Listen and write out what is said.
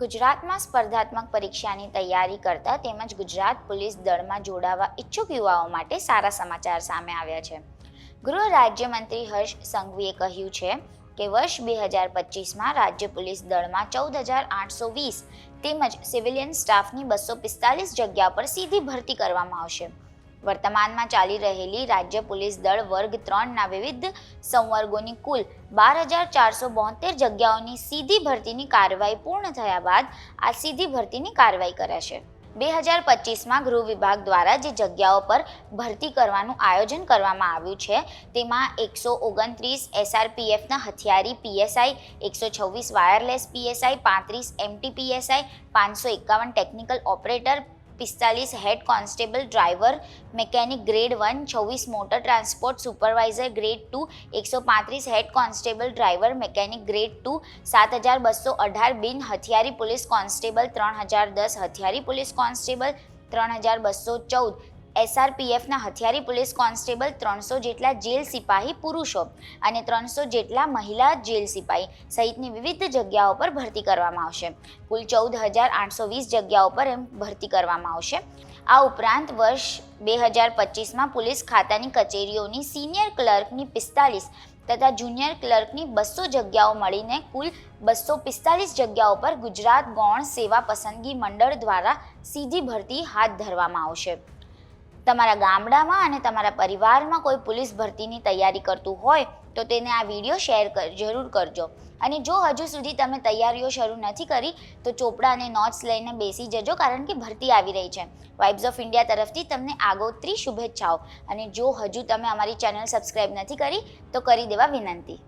ગુજરાતમાં સ્પર્ધાત્મક પરીક્ષાની તૈયારી કરતા તેમજ ગુજરાત પોલીસ દળમાં જોડાવા ઈચ્છુક યુવાઓ માટે સારા સમાચાર સામે આવ્યા છે. ગૃહ રાજ્યમંત્રી હર્ષ સંઘવીએ કહ્યું છે કે વર્ષ બે હજાર પચીસમાં રાજ્ય પોલીસ દળમાં ચૌદ હજાર આઠસો વીસ તેમજ સિવિલિયન સ્ટાફની બસો પિસ્તાલીસ જગ્યા પર સીધી ભરતી કરવામાં આવશે. વર્તમાનમાં ચાલી રહેલી રાજ્ય પોલીસ દળ વર્ગ ત્રણના વિવિધ સંવર્ગોની કુલ બાર હજાર ચારસો બોતેર જગ્યાઓની સીધી ભરતીની કાર્યવાહી પૂર્ણ થયા બાદ આ સીધી ભરતીની કાર્યવાહી કરાશે. બે હજાર પચીસમાં ગૃહ વિભાગ દ્વારા જે જગ્યાઓ પર ભરતી કરવાનું આયોજન કરવામાં આવ્યું છે, તેમાં એકસો ઓગણત્રીસ એસઆરપીએફના હથિયારી પીએસઆઈ, એકસો છવ્વીસ વાયરલેસ પીએસઆઈ, પાંત્રીસ એમટી પીએસઆઈ, પાંચસો એકાવન ટેકનિકલ ઓપરેટર પિસ્તાલીસ head constable driver mechanic grade one છવ્વીસ motor transport supervisor grade two એકસો પાંત્રીસ head constable driver mechanic grade two સાત હજાર બસો અઢાર બિન હથિયારી પોલીસ કોન્સ્ટેબલ, ત્રણ હજાર દસ હથિયારી પોલીસ કોન્સ્ટેબલ, ત્રણ હજાર બસો ચૌદ. એસઆરપીએફના હથિયારી પોલીસ કોન્સ્ટેબલ ત્રણસો જેટલા જેલ સિપાહી પુરુષો અને ત્રણસો જેટલા મહિલા જેલ સિપાહી સહિતની વિવિધ જગ્યાઓ પર ભરતી કરવામાં આવશે. કુલ ચૌદ હજાર આઠસો વીસ જગ્યાઓ પર એમ ભરતી કરવામાં આવશે. આ ઉપરાંત વર્ષ બે હજાર પચીસમાં પોલીસ ખાતાની કચેરીઓની સિનિયર ક્લર્કની પિસ્તાલીસ તથા જુનિયર ક્લર્કની બસો જગ્યાઓ મળીને કુલ બસો પિસ્તાલીસ જગ્યાઓ પર ગુજરાત ગૌણ સેવા પસંદગી મંડળ દ્વારા સીધી ભરતી હાથ ધરવામાં આવશે. તમારા ગામડામાં અને તમારા પરિવારમાં કોઈ પોલીસ ભરતીની તૈયારી કરતું હોય, તો તેને આ વીડિયો શેર કર, જરૂર કરજો. અને જો હજુ સુધી તમે તૈયારીઓ શરૂ નથી કરી, તો ચોપડા અને નોટ્સ લઈને બેસી જજો, કારણ કે ભરતી આવી રહી છે. વાઇબ્સ ઓફ ઇન્ડિયા તરફથી તમને આગોતરી શુભેચ્છાઓ. અને જો હજુ તમે અમારી ચેનલ સબસ્ક્રાઈબ નથી કરી, તો કરી દેવા વિનંતી.